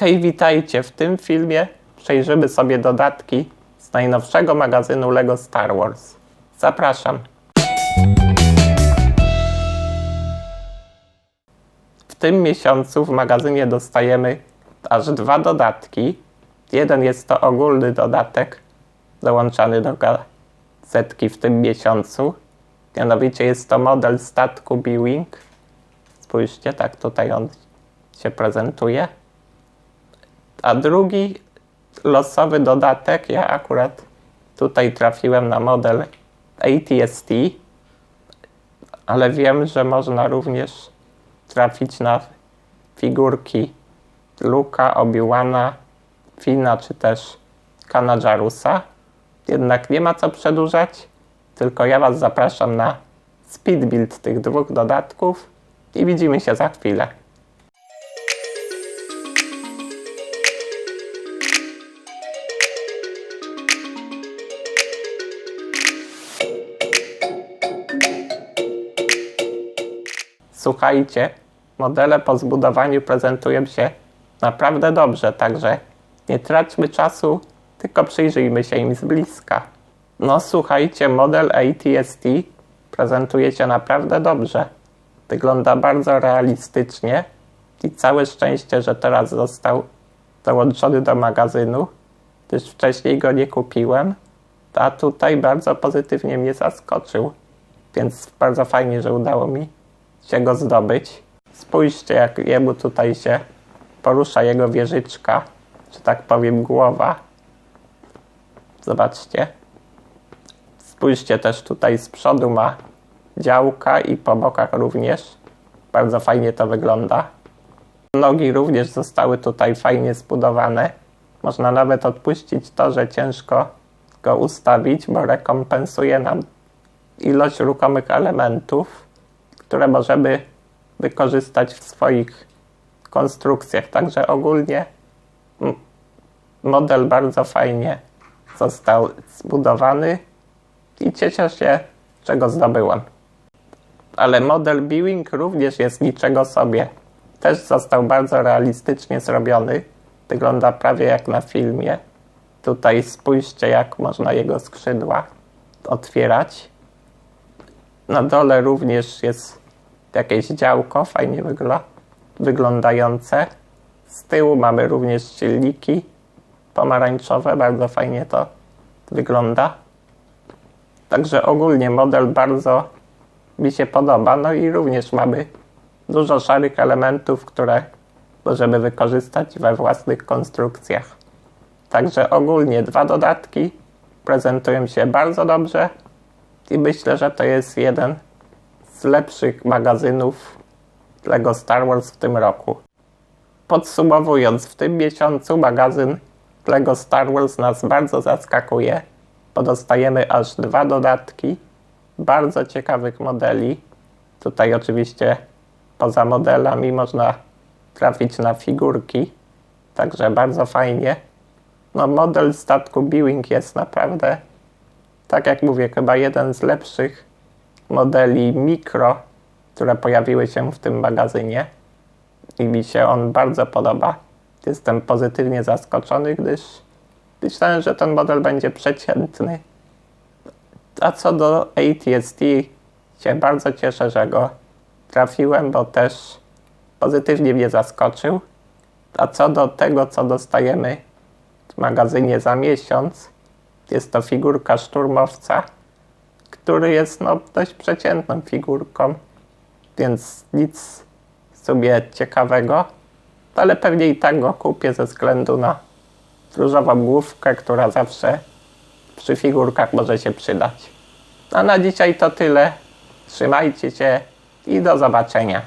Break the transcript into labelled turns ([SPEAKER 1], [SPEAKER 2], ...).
[SPEAKER 1] Hej, witajcie! W tym filmie przejrzymy sobie dodatki z najnowszego magazynu LEGO Star Wars. Zapraszam! W tym miesiącu w magazynie dostajemy aż dwa dodatki. Jeden jest to ogólny dodatek dołączany do gazetki w tym miesiącu. Mianowicie jest to model statku B-Wing. Spójrzcie, tak tutaj on się prezentuje. A drugi losowy dodatek, ja akurat tutaj trafiłem na model ATST, ale wiem, że można również trafić na figurki Luka, Obi-Wana, Fina czy też Kana Jarusa. Jednak nie ma co przedłużać, tylko ja Was zapraszam na speed build tych dwóch dodatków i widzimy się za chwilę. Słuchajcie, modele po zbudowaniu prezentują się naprawdę dobrze, także nie traćmy czasu, tylko przyjrzyjmy się im z bliska. No słuchajcie, model ATST prezentuje się naprawdę dobrze. Wygląda bardzo realistycznie i całe szczęście, że teraz został dołączony do magazynu, gdyż wcześniej go nie kupiłem, a tutaj bardzo pozytywnie mnie zaskoczył, więc bardzo fajnie, że udało mi się go zdobyć. Spójrzcie, jak jemu tutaj się porusza jego wieżyczka, że tak powiem, głowa. Zobaczcie. Spójrzcie też tutaj z przodu ma działka i po bokach również. Bardzo fajnie to wygląda. Nogi również zostały tutaj fajnie zbudowane. Można nawet odpuścić to, że ciężko go ustawić, bo rekompensuje nam ilość ruchomych elementów, które możemy wykorzystać w swoich konstrukcjach. Także ogólnie m- model bardzo fajnie został zbudowany i cieszę się, że go zdobyłem. Ale model B-Wing również jest niczego sobie. Też został bardzo realistycznie zrobiony. Wygląda prawie jak na filmie. Tutaj spójrzcie, jak można jego skrzydła otwierać. Na dole również jest jakieś działko, fajnie wygla wyglądające. Z tyłu mamy również silniki pomarańczowe, bardzo fajnie to wygląda. Także ogólnie model bardzo mi się podoba. No i również mamy dużo szarych elementów, które możemy wykorzystać we własnych konstrukcjach. Także ogólnie dwa dodatki prezentują się bardzo dobrze i myślę, że to jest jeden z lepszych magazynów Lego Star Wars w tym roku. Podsumowując, w tym miesiącu magazyn Lego Star Wars nas bardzo zaskakuje, bo dostajemy aż dwa dodatki bardzo ciekawych modeli. Tutaj oczywiście poza modelami można trafić na figurki, także bardzo fajnie. No model statku B-Wing jest naprawdę, tak jak mówię, chyba jeden z lepszych modeli mikro, które pojawiły się w tym magazynie i mi się on bardzo podoba. Jestem pozytywnie zaskoczony, gdyż myślałem, że ten model będzie przeciętny. A co do ATST, się bardzo cieszę, że go trafiłem, bo też pozytywnie mnie zaskoczył. A co do tego, co dostajemy w magazynie za miesiąc, jest to figurka szturmowca, który jest no, dość przeciętną figurką, więc nic sobie ciekawego, ale pewnie i tak go kupię ze względu na różową główkę, która zawsze przy figurkach może się przydać. A na dzisiaj to tyle. Trzymajcie się i do zobaczenia.